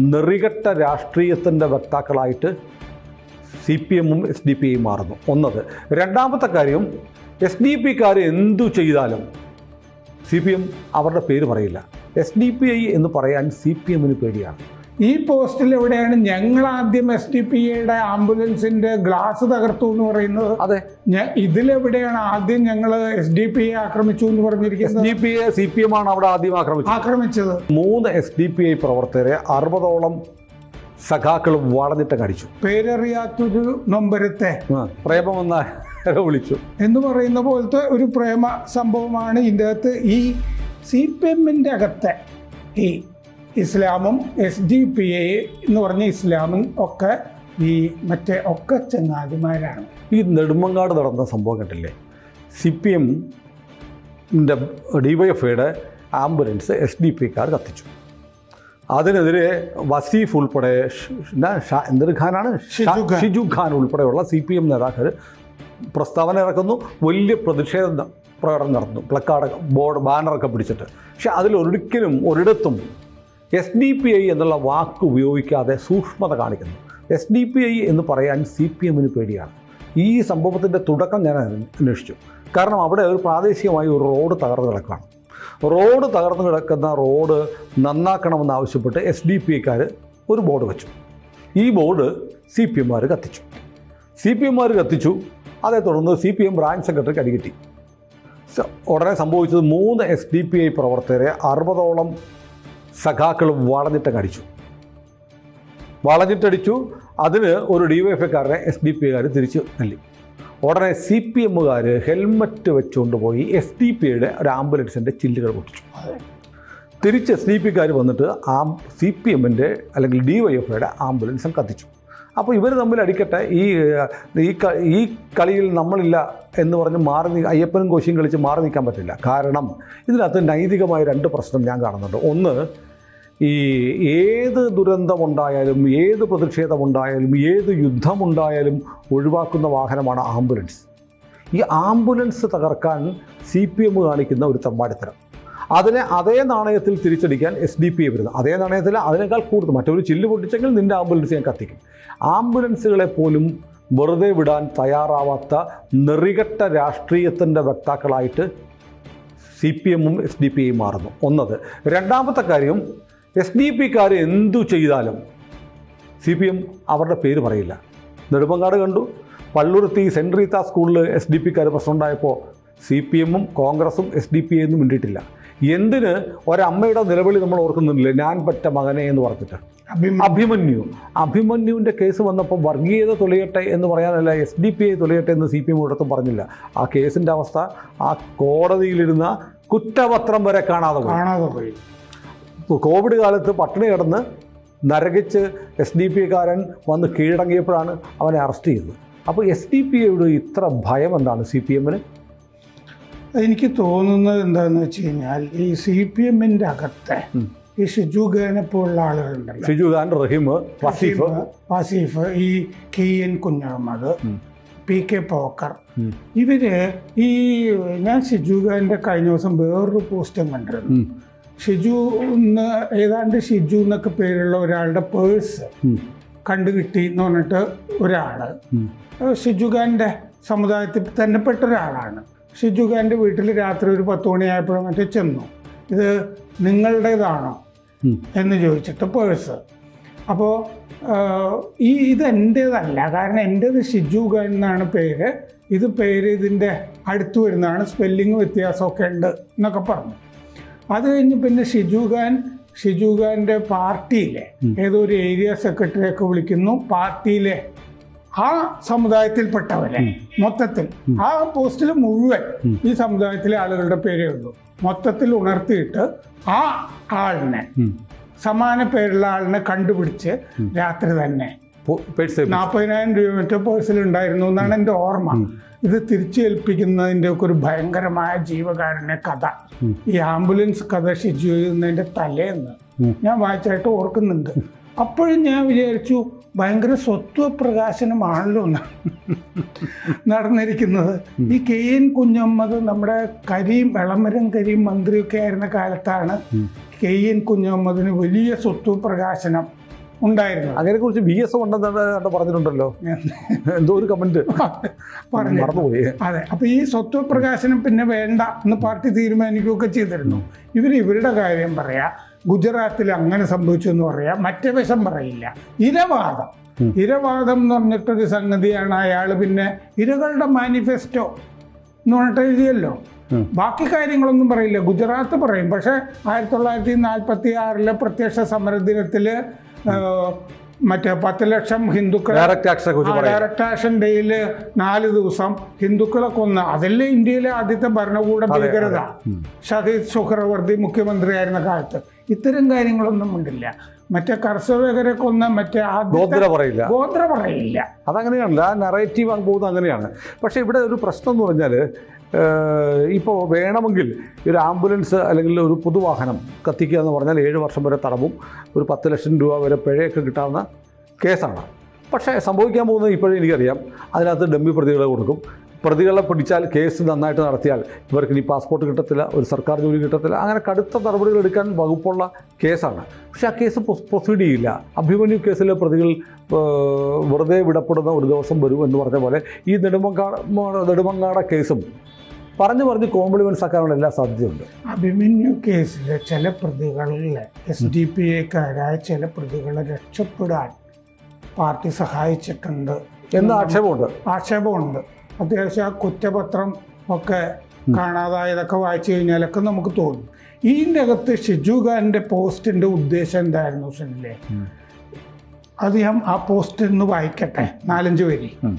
നെറികെട്ട രാഷ്ട്രീയത്തിന്റെ വക്താക്കളായിട്ട് C P എമ്മും എസ് ഡി പി മാറുന്നു. ഒന്നത്. രണ്ടാമത്തെ കാര്യം എസ് ഡി പിക്കാർ എന്തു ചെയ്താലും സി പി എം അവരുടെ പേര് പറയില്ല. എസ് ഡി പി ഐ എന്ന് പറയാൻ സി പി എമ്മിന് പേടിയാണ്. ഈ പോസ്റ്റിൽ എവിടെയാണ് ഞങ്ങൾ ആദ്യം എസ് ഡി പി യുടെ ആംബുലൻസിന്റെ ഗ്ലാസ് തകർത്തു എന്ന് പറയുന്നത്? അതെ. ഇതിലെവിടെയാണ് ആദ്യം ഞങ്ങൾ എസ് ഡി പി ആക്രമിച്ചു എന്ന് എസ് പറഞ്ഞിരിക്കുന്നത് D P A C P M ആണ് അവിടെ ആദ്യം ആക്രമിച്ചത്. ആക്രമിച്ചത്. മൂന്ന് എസ് ഡി പി ഐ പ്രവർത്തകരെ അറുപതോളം സഖാക്കൾ വളഞ്ഞിട്ട് കടിച്ചു പേരറിയാത്തൊരു നൊമ്പരത്തെ. പ്രേമമെന്ന വിളിച്ചു. എന്ന് പറയുന്ന പോലത്തെ ഒരു പ്രേമ സംഭവമാണ് ഇതിന്റെ അകത്ത് ഈ സി പി എമ്മിന്റെ അകത്തെ. ഈ ഇസ്ലാമും എസ് ഡി പി എ എന്ന് പറഞ്ഞ ഇസ്ലാമും ഒക്കെ ഈ മറ്റേ ഒക്കെ ചങ്ങാതിമാരാണ്. ഈ നെടുമങ്ങാട് നടന്ന സംഭവം കണ്ടില്ലേ? സി പി എമ്മിന്റെ ഡിവൈഎഫ്ഐയുടെ ambulance S D P car കത്തിച്ചു. അതിനെതിരെ വസീഫ് ഉൾപ്പെടെ എന്തൊരു ഖാനാണ്. ഷിജു ഖാൻ. ഉൾപ്പെടെയുള്ള സി പി എം നേതാക്കൾ പ്രസ്താവന ഇറക്കുന്നു. വലിയ പ്രതിഷേധ പ്രകടനം നടത്തുന്നു പ്ലക്കാർഡ് ബോർഡ് ബാനറൊക്കെ പിടിച്ചിട്ട്. പക്ഷെ അതിലൊരിക്കലും ഒരിടത്തും എസ് ഡി പി ഐ എന്നുള്ള വാക്ക് ഉപയോഗിക്കാതെ സൂക്ഷ്മത കാണിക്കുന്നു. എസ് ഡി പി ഐ എന്ന് പറയാൻ സി പി എമ്മിന് പേടിയാണ്. ഈ സംഭവത്തിന്റെ തുടക്കം ഞാൻ അന്വേഷിച്ചു. കാരണം അവിടെ ഒരു പ്രാദേശികമായി ഒരു റോഡ് തകർന്നു കിടക്കുകയാണ്. റോഡ് തകർന്നു കിടക്കുന്ന റോഡ് നന്നാക്കണമെന്ന് ആവശ്യപ്പെട്ട് എസ് ഡി പി ഐക്കാർ ഒരു ബോർഡ് വെച്ചു. ഈ ബോർഡ് സി പി എമ്മാർ കത്തിച്ചു. സി പി എമ്മാർ കത്തിച്ചു. അതേ തുടർന്ന് സി പി എം ബ്രാഞ്ച് സെക്രട്ടറിക്ക് അടികിട്ടി ഉടനെ സംഭവിച്ചത് മൂന്ന് എസ് ഡി പി ഐ പ്രവർത്തകരെ അറുപതോളം സഖാക്കൾ വളഞ്ഞിട്ട് കടിച്ചു വളഞ്ഞിട്ടടിച്ചു. അതിന് ഒരു ഡി വൈ എഫ് കാരനെ എസ് ഡി പി കാർ തിരിച്ച് തല്ലി. ഉടനെ സി പി എമ്മുകാർ ഹെൽമറ്റ് വെച്ചുകൊണ്ട് പോയി എസ് ഡി പി ഐയുടെ ഒരു ആംബുലൻസിന്റെ ചില്ലുകൾ പൊട്ടിച്ചു. തിരിച്ച് എസ് ഡി പിക്കാർ വന്നിട്ട് ആ സി പി എമ്മിന്റെ അല്ലെങ്കിൽ ഡി വൈ എഫ് ഐയുടെ ആംബുലൻസും കത്തിച്ചു. അപ്പോൾ ഇവർ തമ്മിൽ അടിക്കട്ടെ ഈ ഈ ഈ കളിയിൽ നമ്മളില്ല എന്ന് പറഞ്ഞ് മാറി അയ്യപ്പനും കോശിയും കളിച്ച് മാറി നിൽക്കാൻ പറ്റില്ല. കാരണം ഇതിനകത്ത് നൈതികമായ രണ്ട് പ്രശ്നം ഞാൻ കാണുന്നുണ്ട്. ഒന്ന് ഈ ഏത് ദുരന്തമുണ്ടായാലും ഏത് പ്രതിഷേധമുണ്ടായാലും ഏത് യുദ്ധമുണ്ടായാലും ഒഴിവാക്കുന്ന വാഹനമാണ് ആംബുലൻസ്. ഈ ആംബുലൻസ് തകർക്കാൻ സി പി എം കാണിക്കുന്ന ഒരു തമ്പാടിത്തരം. അതിനെ അതേ നാണയത്തിൽ തിരിച്ചടിക്കാൻ എസ് ഡി പി എ വരുന്നത് അതേ നാണയത്തിൽ അതിനേക്കാൾ കൂടുതൽ മറ്റൊരു ചില്ല് പൊട്ടിച്ചെങ്കിൽ നിന്റെ ആംബുലൻസ് ഞാൻ കത്തിക്കും. ആംബുലൻസുകളെ പോലും വെറുതെ വിടാൻ തയ്യാറാവാത്ത നെറികെട്ട രാഷ്ട്രീയത്തിന്റെ വക്താക്കളായിട്ട് സി പി എമ്മും എസ് ഡി പി ഐയും മാറുന്നു. ഒന്നത്. രണ്ടാമത്തെ കാര്യം എസ് ഡി പിക്കാർ എന്തു ചെയ്താലും സി പി എം അവരുടെ പേര് പറയില്ല. നെടുമ്പങ്കാട് കണ്ടു. പള്ളുരുത്തി സെന്റ് റീത്ത സ്കൂളിൽ എസ് ഡി പിക്കാർ പ്രശ്നം ഉണ്ടായപ്പോൾ സി പി എമ്മും കോൺഗ്രസും എസ് ഡി പി എന്നും മിണ്ടിയിട്ടില്ല. എന്തിന് ഒരമ്മയുടെ നിലവിളി നമ്മൾ ഓർക്കുന്നില്ലേ? ഞാൻ പറ്റ മകനെ എന്ന് പറഞ്ഞിട്ട്. അഭിമന്യു. അഭിമന്യുവിന്റെ കേസ് വന്നപ്പോൾ വർഗീയത തൊലയട്ടെ എന്ന് പറയാനല്ല എസ് ഡി പി ഐ തൊലയട്ടെ എന്ന് സി പി എം ഒരിടത്തും പറഞ്ഞില്ല. ആ കേസിന്റെ അവസ്ഥ ആ കോടതിയിലിരുന്ന കുറ്റപത്രം വരെ കാണാതെ പോയി. കാണാതെ പോയി. ഇപ്പോൾ കോവിഡ് കാലത്ത് പട്ടിണി കിടന്ന് നരകിച്ച് എസ് ഡി പി കാരൻ വന്ന് കീഴടങ്ങിയപ്പോഴാണ് അവനെ അറസ്റ്റ് ചെയ്തത്. അപ്പോൾ എസ് ഡി പി ഐയുടെ ഇത്ര ഭയം എന്താണ് സി പി എമ്മിന് എനിക്ക് തോന്നുന്നത് എന്താണെന്ന് വെച്ച് കഴിഞ്ഞാൽ ഈ സി പി എമ്മിന്റെ അകത്തെ ഈ ഷിജു ഖാനെ പോലുള്ള ആളുകളുണ്ടല്ലോ. ഷിജു ഖാൻ റഹീം വസീഫ്. വസീഫ്, ഈ K N Kunhahammad P K Pokker. ഇവർ ഈ ഞാൻ ഷിജു ഖാന്റെ കഴിഞ്ഞ ദിവസം വേറൊരു പോസ്റ്റും കണ്ടിരുന്നു. ഷിജു എന്ന് ഏതാണ്ട് ഷിജു എന്നൊക്കെ പേരുള്ള ഒരാളുടെ പേഴ്സ് ഉം. കണ്ടു കിട്ടി എന്ന് പറഞ്ഞിട്ട് ഒരാൾ. ഉം. ഏഹ് ഷിജു ഖാന്റെ സമുദായത്തിൽ തന്നെ പെട്ട ഒരാളാണ്. ഷിജു ഖാന്റെ വീട്ടിൽ രാത്രി ഒരു പത്ത് മണിയായപ്പോഴും മറ്റേ ചെന്നു. ഇത് നിങ്ങളുടേതാണോ? എന്ന് ചോദിച്ചിട്ട് പേഴ്സ്. അപ്പോൾ ഈ ഇത് എന്റേതല്ല കാരണം എന്റേത് ഷിജു ഖാൻ എന്നാണ് പേര്. ഇത് പേര് ഇതിന്റെ അടുത്ത് വരുന്നതാണ്. സ്പെല്ലിങ് വ്യത്യാസമൊക്കെ ഉണ്ട് എന്നൊക്കെ പറഞ്ഞു. അത് കഴിഞ്ഞ് പിന്നെ ഷിജു ഖാൻ ഷിജു ഖാന്റെ പാർട്ടിയിലെ ഏതോ ഒരു ഏരിയ സെക്രട്ടറിയൊക്കെ വിളിക്കുന്നു. പാർട്ടിയിലെ ആ സമുദായത്തിൽപ്പെട്ടവരെ മൊത്തത്തിൽ. ആ പോസ്റ്റിൽ മുഴുവൻ ഈ സമുദായത്തിലെ ആളുകളുടെ പേരേ ഉള്ളൂ. മൊത്തത്തിൽ ഉണർത്തിയിട്ട് ആ ആളിനെ. സമാന പേരുള്ള ആളിനെ കണ്ടുപിടിച്ച് രാത്രി തന്നെ പേഴ്സ്. നാൽപ്പതിനായിരം രൂപ മറ്റേ പേഴ്സിൽ ഉണ്ടായിരുന്നു എന്നാണ് എന്റെ ഓർമ്മ. ഇത് തിരിച്ചേൽപ്പിക്കുന്നതിന്റെ ഒക്കെ ഒരു ഭയങ്കരമായ ജീവകാരുണ്യ കഥ. ഈ ആംബുലൻസ് കഥ ഷിജു ചെയ്യുന്നതിന്റെ തലേന്ന് ഞാൻ വായിച്ചായിട്ട് ഓർക്കുന്നുണ്ട്. അപ്പോഴും ഞാൻ വിചാരിച്ചു ഭയങ്കര സ്വത്വ പ്രകാശനമാണല്ലോ ന- നടന്നിരിക്കുന്നത്. ഈ കെ എൻ കുഞ്ഞമ്മത് നമ്മുടെ കരീം എളമരം കരീം മന്ത്രിയൊക്കെ ആയിരുന്ന കാലത്താണ് കെ എൻ കുഞ്ഞമ്മദിന് വലിയ സ്വത്വ പ്രകാശനം ഉണ്ടായിരുന്നത് അങ്ങനെ കുറിച്ച് ബി എസ് ഉണ്ടെന്ന് പറഞ്ഞിട്ടുണ്ടല്ലോ. എന്തോ ഒരു കമന്റ് പറഞ്ഞു മറന്നുപോയി. അതെ. അപ്പൊ ഈ സ്വത്വ പ്രകാശനം പിന്നെ വേണ്ട എന്ന് പാർട്ടി തീരുമാനിക്കുകയൊക്കെ ചെയ്തിരുന്നു. ഇവർ ഇവരുടെ കാര്യം പറയാ ഗുജറാത്തിൽ അങ്ങനെ സംഭവിച്ചു എന്ന് പറയാ മറ്റേ വശം പറയില്ല. ഇരവാദം. ഇരവാദം എന്ന് പറഞ്ഞിട്ടൊരു സംഗതിയാണ് അയാൾ പിന്നെ ഇരകളുടെ മാനിഫെസ്റ്റോ എന്ന് പറഞ്ഞിട്ട് എഴുതിയല്ലോ. ബാക്കി കാര്യങ്ങളൊന്നും പറയില്ല. ഗുജറാത്ത് പറയും. പക്ഷെ ആയിരത്തി തൊള്ളായിരത്തി നാൽപ്പത്തി ആറിലെ പ്രത്യക്ഷ സമരദിനത്തിൽ മറ്റേ പത്ത് ലക്ഷം പറയാം. ഡയറക്ട് ആക്ഷൻ ഡേയിൽ നാല് ദിവസം ഹിന്ദുക്കളെ കൊന്ന. അതല്ലേ ഇന്ത്യയിലെ ആദ്യത്തെ ഭരണകൂട ഭീകരത. ഷഹീദ് സുഹ്രവർദി മുഖ്യമന്ത്രിയായിരുന്ന കാലത്ത്. ഇത്തരം കാര്യങ്ങളൊന്നും ഉണ്ടില്ല മറ്റേ കർഷകരെ കൊന്ന മറ്റേ ആ ഗോത്ര പറയില്ല. ഗോത്ര പറയില്ല. അതങ്ങനെയാണല്ലോ. നറേറ്റീവ് അങ്ങ് പോകുന്നത് അങ്ങനെയാണ്. പക്ഷേ ഇവിടെ ഒരു പ്രശ്നം എന്ന് പറഞ്ഞാൽ ഇപ്പോൾ വേണമെങ്കിൽ ഒരു ആംബുലൻസ് അല്ലെങ്കിൽ ഒരു പൊതുവാഹനം കത്തിക്കുക എന്ന് പറഞ്ഞാൽ ഏഴ് വർഷം വരെ തടവും ഒരു പത്ത് ലക്ഷം രൂപ വരെ പിഴയൊക്കെ കിട്ടാവുന്ന കേസാണ്. പക്ഷേ സംഭവിക്കാൻ പോകുന്നത് ഇപ്പോഴും എനിക്കറിയാം. അതിനകത്ത് ഡമ്മി പ്രതികളെ കൊടുക്കും. പ്രതികളെ പിടിച്ചാൽ കേസ് നന്നായിട്ട് നടത്തിയാൽ ഇവർക്ക് ഇനി പാസ്പോർട്ട് കിട്ടത്തില്ല ഒരു സർക്കാർ ജോലി കിട്ടത്തില്ല. അങ്ങനെ കടുത്ത നടപടികൾ എടുക്കാൻ വകുപ്പുള്ള കേസാണ്. പക്ഷേ ആ കേസ് പ്രൊസീഡ് ചെയ്യില്ല. അഭിമന്യു കേസിലെ പ്രതികൾ വെറുതെ വിടപ്പെടുന്ന ഒരു ദിവസം വരും എന്ന് പറഞ്ഞ പോലെ ഈ നെടുമങ്ങാട് നെടുമങ്ങാട കേസും പറഞ്ഞു പറഞ്ഞ് കോംപ്ലിമെൻസ് ആക്കാനുള്ള എല്ലാ സാധ്യതയുണ്ട്. അഭിമന്യു കേസിലെ ചില പ്രതികളിലെ എസ് ഡി പി എക്കാരായ ചില പ്രതികളെ രക്ഷപ്പെടാൻ പാർട്ടി സഹായിച്ചിട്ടുണ്ട്. എന്ന് ആക്ഷേപമുണ്ട്. ആക്ഷേപമുണ്ട്. അത്യാവശ്യം ആ കുറ്റപത്രം ഒക്കെ കാണാതായതൊക്കെ വായിച്ചു കഴിഞ്ഞാലൊക്കെ നമുക്ക് തോന്നും. ഇതിന്റെ അകത്ത് ഷിജു ഖാന്റെ പോസ്റ്റിന്റെ ഉദ്ദേശം എന്തായിരുന്നു സുനിലെ? അദ്ദേഹം അത് ഞാൻ ആ പോസ്റ്റിൽ നിന്ന് വായിക്കട്ടെ നാലഞ്ച് വരി. ഉം.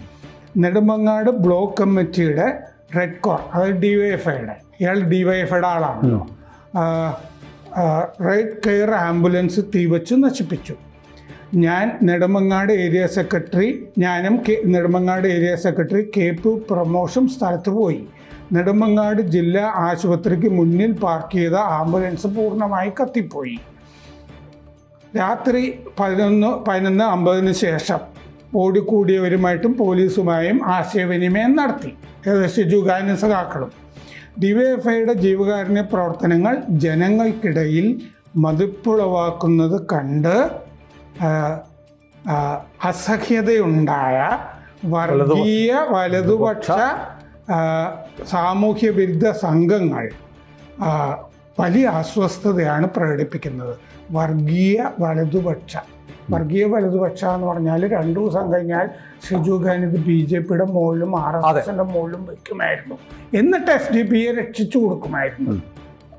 നെടുമങ്ങാട് ബ്ലോക്ക് കമ്മിറ്റിയുടെ റെഡ് കോർ അതായത് ഡി വൈ എഫ് ഐയുടെ ഇയാൾ ഡി വൈ എഫ് ഐയുടെ ആളാണല്ലോ റെഡ് കെയർ ആംബുലൻസ് തീവച്ച് നശിപ്പിച്ചു. ഞാൻ നെടുമങ്ങാട് ഏരിയ സെക്രട്ടറി ഞാനും കെ- നെടുമങ്ങാട് ഏരിയ സെക്രട്ടറി കേപ്പ് പ്രമോഷൻ സ്ഥലത്ത് പോയി. നെടുമങ്ങാട് ജില്ലാ ആശുപത്രിക്ക് മുന്നിൽ പാർക്ക് ചെയ്ത ആംബുലൻസ് പൂർണമായി കത്തിപ്പോയി. രാത്രി പതിനൊന്ന് പതിനൊന്ന് അമ്പതിന് ശേഷം ഓടിക്കൂടിയവരുമായിട്ടും പോലീസുമായും ആശയവിനിമയം നടത്തി. ഏകദേശം ഷിജുഗാനും സഖാക്കളും. ഡിവൈഎഫ്ഐയുടെ ജീവകാരുണ്യ പ്രവർത്തനങ്ങൾ ജനങ്ങൾക്കിടയിൽ മതിപ്പുളവാക്കുന്നത് കണ്ട് അസഹ്യതയുണ്ടായ വർഗീയ വലതുപക്ഷ സാമൂഹ്യ വിരുദ്ധ സംഘങ്ങൾ വലിയ അസ്വസ്ഥതയാണ് പ്രകടിപ്പിക്കുന്നത്. വർഗീയ വലതുപക്ഷ. വർഗീയ വലതുപക്ഷ എന്ന് പറഞ്ഞാൽ രണ്ടു ദിവസം കഴിഞ്ഞാൽ ഷിജു ഖാൻ ഇത് ബി ജെ പിയുടെ മുകളിലും ആർ എസ് എസിന്റെ മുകളിലും വെക്കുമായിരുന്നു. എന്നിട്ട് എസ് ഡി പി ഐ രക്ഷിച്ചു കൊടുക്കുമായിരുന്നു.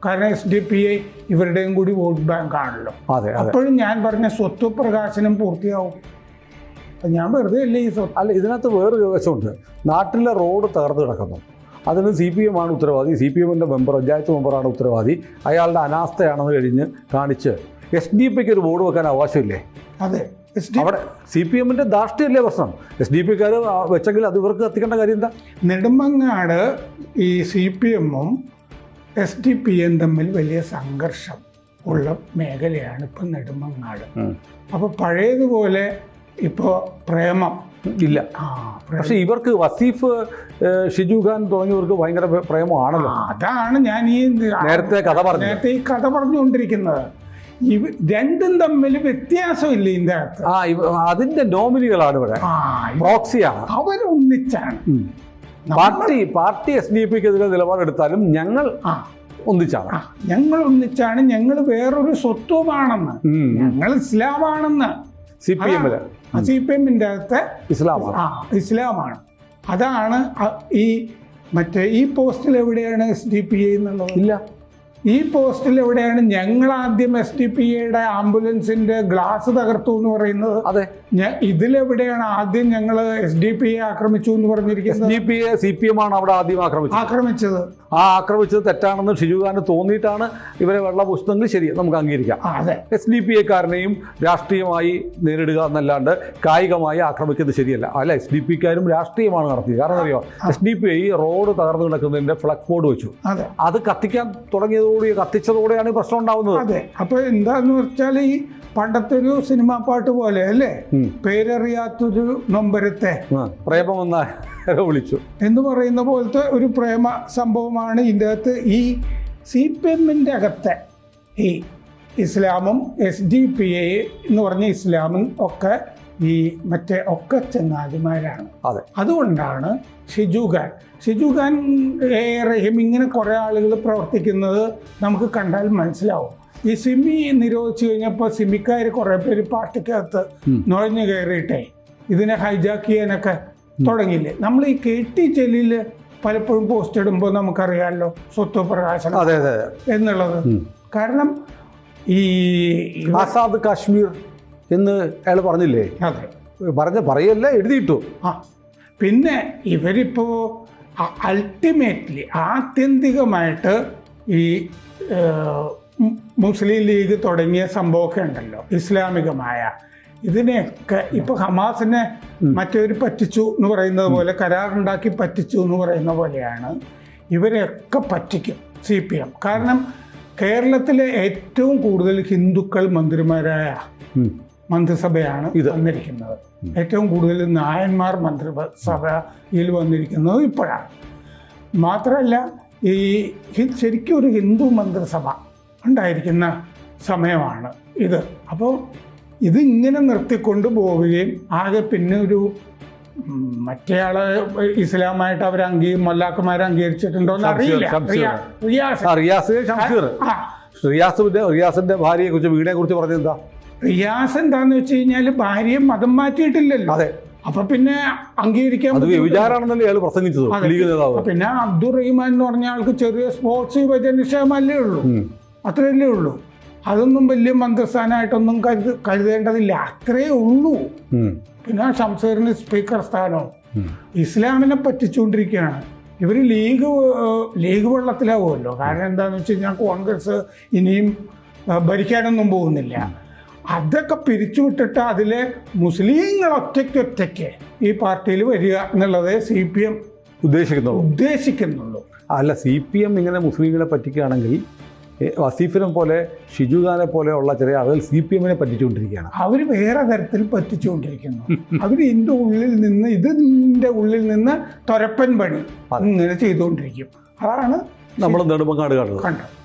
കാരണം എസ് ഡി പി ഐ ഇവരുടെയും കൂടി വോട്ട് ബാങ്ക് ആണല്ലോ അപ്പോഴും ഞാൻ പറഞ്ഞ സ്വത്വ പ്രകാശനം പൂർത്തിയാവും. അപ്പൊ ഞാൻ വെറുതെ അല്ലേ ഈ അല്ല ഇതിനകത്ത് വേറൊരു വശമുണ്ട് നാട്ടിലെ റോഡ് തകർന്നു കിടക്കുന്നു. അതിന് സി പി എം ആണ് ഉത്തരവാദി. സി പി എമ്മിന്റെ മെമ്പർ പഞ്ചായത്ത് മെമ്പറാണ് ഉത്തരവാദി. അയാളുടെ അനാസ്ഥയാണെന്ന് കഴിഞ്ഞ് കാണിച്ച് എസ് ഡി പിക്ക് ഒരു ബോർഡ് വെക്കാൻ അവകാശമില്ലേ? അതെ. അവിടെ സി പി എമ്മിന്റെ ധാർഷ്ട്യമല്ലേ പ്രശ്നം? എസ് ഡി പിക്കാർ വെച്ചെങ്കിൽ അത് ഇവർക്ക് എത്തിക്കേണ്ട കാര്യം എന്താ? നെടുമങ്ങാട് ഈ സി പി എമ്മും എസ് ഡി പി എം തമ്മിൽ വലിയ സംഘർഷം ഉള്ള മേഖലയാണ് ഇപ്പം നെടുമങ്ങാട്. അപ്പോൾ പഴയതുപോലെ ഇപ്പോൾ പ്രേമം ഇല്ല. പക്ഷെ ഇവർക്ക് വസീഫ് ഷിജു ഖാൻ തുടങ്ങിയവർക്ക് ഭയങ്കര പ്രേമമാണല്ലോ. അതാണ് ഞാൻ ഈ നേരത്തെ കഥ പറഞ്ഞു നേരത്തെ ഈ കഥ പറഞ്ഞുകൊണ്ടിരിക്കുന്നത്. ഇവ രണ്ടും തമ്മിൽ വ്യത്യാസമില്ല ഇതിന്റെ അകത്ത്? ആ അതിന്റെ നോമിനികളാണ് ഇവിടെ. പ്രോക്സിയാണ്. അവരൊന്നിച്ചാണ്. പാർട്ടി പാർട്ടി എസ് ഡി പിക്കെതിരെ നിലപാടെടുത്താലും ഞങ്ങൾ ഒന്നിച്ചാണ്. ഞങ്ങൾ ഒന്നിച്ചാണ്. ഞങ്ങൾ വേറൊരു സ്വത്വമാണെന്ന്. ഞങ്ങൾ ഇസ്ലാമാണെന്ന്. സി പി എമ്മിൽ. സി പി എമ്മിന്റെ അകത്തെ ഇസ്ലാമാണ്. ആ ഇസ്ലാമാണ്. അതാണ് ഈ മറ്റേ ഈ പോസ്റ്റിൽ എവിടെയാണ് എസ് ഡി പി എന്നുള്ളത്? ഇല്ല. ഈ പോസ്റ്റിൽ എവിടെയാണ് ഞങ്ങൾ ആദ്യം എസ് ഡി പി എയുടെ ആംബുലൻസിന്റെ ഗ്ലാസ് തകർത്തു എന്ന് പറയുന്നത്? അതെ. ഇതിലെവിടെയാണ് ആദ്യം ഞങ്ങൾ എസ് ഡി പി എ ആക്രമിച്ചു എന്ന് പറഞ്ഞിരിക്കുന്നത്? D P A C P M ആണ് അവിടെ ആദ്യം ആക്രമിച്ചത്. ആക്രമിച്ചത്. ആ ആക്രമിച്ചത് തെറ്റാണെന്ന് ഷിജുഖാന് തോന്നിയിട്ടാണ് ഇവരെ വെള്ള പുസ്തകങ്ങൾ ശരി നമുക്ക് അംഗീകരിക്കാം. അതെ. എസ് ഡി പി എക്കാരനെയും രാഷ്ട്രീയമായി നേരിടുക എന്നല്ലാണ്ട് കായികമായി ആക്രമിക്കുന്നത് ശരിയല്ല. അല്ല എസ് ഡി പിക്കാരും രാഷ്ട്രീയമാണ് നടത്തിയത്. കാരണം അറിയോ S D P I road തകർന്നു കിടക്കുന്നതിന്റെ ഫ്ലക്സ് ബോർഡ് വെച്ചു. അതെ. കത്തിക്കാൻ തുടങ്ങിയതോടെ കത്തിച്ചതോടെയാണ് പ്രശ്നം ഉണ്ടാവുന്നത്. അതെ. അപ്പൊ എന്താന്ന് വെച്ചാൽ ഈ പണ്ടത്തെ ഒരു സിനിമാ പാട്ട് പോലെ അല്ലേ. പേരറിയാത്തൊരു നൊമ്പരത്തെ. പ്രേമം പ്രേമമെന്ന വിളിച്ചു. എന്ന് പറയുന്ന പോലത്തെ ഒരു പ്രേമ സംഭവമാണ് ഇതിന്റെ അകത്ത് ഈ സി പി എമ്മിന്റെ അകത്തെ ഈ ഇസ്ലാമും എസ് ഡി പി ഐ എന്ന് പറഞ്ഞ ഇസ്ലാമും ഒക്കെ ഈ മറ്റേ ഒക്കെ ചങ്ങാതിമാരാണ് അതെ. അതുകൊണ്ടാണ് ഷിജു ഖാൻ. ഷിജു ഖാൻ എ റഹീം ഇങ്ങനെ കുറേ ആളുകൾ പ്രവർത്തിക്കുന്നത് നമുക്ക് കണ്ടാൽ മനസ്സിലാവും. ഈ സിമി നിരോധിച്ചു കഴിഞ്ഞപ്പോൾ സിമിക്കാർ കുറേ പേര് പാർട്ടിക്കകത്ത്. നുഴഞ്ഞു കയറിയിട്ടേ. ഇതിനെ ഹൈജാക്ക് ചെയ്യാനൊക്കെ തുടങ്ങിയില്ലേ. നമ്മൾ ഈ കെ ടി ജലീൽ പലപ്പോഴും പോസ്റ്റ് ഇടുമ്പോൾ നമുക്കറിയാമല്ലോ സ്വത്ത് പ്രകാശനം എന്നുള്ളത്. കാരണം ഈ ആസാദ് കാശ്മീർ എന്ന് അയാൾ പറഞ്ഞില്ലേ? അതെ. പറഞ്ഞ പറയല്ല എഴുതിയിട്ടു. ആ പിന്നെ ഇവരിപ്പോ അൾട്ടിമേറ്റ്ലി ആത്യന്തികമായിട്ട് ഈ മുസ്ലിം ലീഗ് തുടങ്ങിയ സംഭവമൊക്കെ ഉണ്ടല്ലോ ഇസ്ലാമികമായ. ഇതിനെയൊക്കെ ഇപ്പൊ ഹമാസിനെ മറ്റവർ പറ്റിച്ചു എന്ന് പറയുന്നത് പോലെ കരാറുണ്ടാക്കി പറ്റിച്ചു എന്ന് പറയുന്ന പോലെയാണ് ഇവരെയൊക്കെ പറ്റിക്കും സി പി എം. കാരണം കേരളത്തിലെ ഏറ്റവും കൂടുതൽ ഹിന്ദുക്കൾ മന്ത്രിമാരായ. മന്ത്രിസഭയാണ് ഇത്. വന്നിരിക്കുന്നത്. ഏറ്റവും കൂടുതൽ നായന്മാർ മന്ത്രിസഭയിൽ വന്നിരിക്കുന്നത് ഇപ്പോഴാണ്. മാത്രമല്ല ഈ ശരിക്കും ഒരു ഹിന്ദു മന്ത്രിസഭ ഉണ്ടായിരിക്കുന്ന സമയമാണ് ഇത്. അപ്പോൾ ഇത് ഇങ്ങനെ നിർത്തിക്കൊണ്ട് പോവുകയും ആകെ പിന്നെ ഒരു മറ്റേ മറ്റേയാളെ ഇസ്ലാമായിട്ട് അവർ അംഗീ മൊല്ലാക്കന്മാരെ അംഗീകരിച്ചിട്ടുണ്ടോ എന്ന് അറിയില്ല. റിയാസ്. റിയാസിന്റെ ഭാര്യയെ കുറിച്ച് വീടിനെ കുറിച്ച് പറഞ്ഞത് എന്താ റിയാസ് എന്താന്ന് വെച്ച് കഴിഞ്ഞാൽ ഭാര്യയെ മതം മാറ്റിയിട്ടില്ലല്ലോ. അതെ. അപ്പൊ പിന്നെ അംഗീകരിക്കാൻ. വിചാരാണെന്നല്ലേ അയാൾ പ്രസംഗിച്ചത്? പിന്നെ അബ്ദുൾ റഹ്മാൻ എന്ന് പറഞ്ഞ ആൾക്ക് ചെറിയ സ്പോർട്സ് യുവജനക്ഷേമല്ലേ ഉള്ളൂ. അത്രയല്ലേ ഉള്ളൂ. അതൊന്നും വലിയ മന്ത്രിസ്ഥാനമായിട്ടൊന്നും കരുത കരുതേണ്ടതില്ല. അത്രേ ഉള്ളൂ. പിന്നെ ഷംസീറിന് സ്പീക്കർ സ്ഥാനവും ഇസ്ലാമിനെ പറ്റിച്ചുകൊണ്ടിരിക്കുകയാണ്. ഇവർ ലീഗ് ലീഗ് വെള്ളത്തിലാവുമല്ലോ. കാരണം എന്താണെന്ന് വെച്ച് കഴിഞ്ഞാൽ കോൺഗ്രസ് ഇനിയും ഭരിക്കാനൊന്നും പോകുന്നില്ല. അതൊക്കെ പിരിച്ചുവിട്ടിട്ട് അതിലെ മുസ്ലിങ്ങൾ ഒറ്റയ്ക്ക് ഒറ്റയ്ക്ക് ഈ പാർട്ടിയിൽ വരിക എന്നുള്ളത് സി പി എം ഉദ്ദേശിക്കുന്നുള്ളൂ. ഉദ്ദേശിക്കുന്നുള്ളൂ. അല്ല സി പി എം ഇങ്ങനെ മുസ്ലിങ്ങളെ പറ്റിക്കുകയാണെങ്കിൽ വസീഫിനെ പോലെ ഷിജുഖാനെ പോലെയുള്ള പോലെ ഉള്ള ചില ആളുകൾ സി പി എമ്മിനെ പറ്റിച്ചുകൊണ്ടിരിക്കുകയാണ്. അവർ വേറെ തരത്തിൽ പറ്റിച്ചുകൊണ്ടിരിക്കുന്നു. അവർ ഇതിന്റെ ഉള്ളിൽ നിന്ന് ഇതിന്റെ ഉള്ളിൽ നിന്ന് തൊരപ്പൻ പണി ഇങ്ങനെ ചെയ്തുകൊണ്ടിരിക്കും. അതാണ് നമ്മൾ നെടുമ്പങ്ങാട് കാണുന്നത് കണ്ടത്.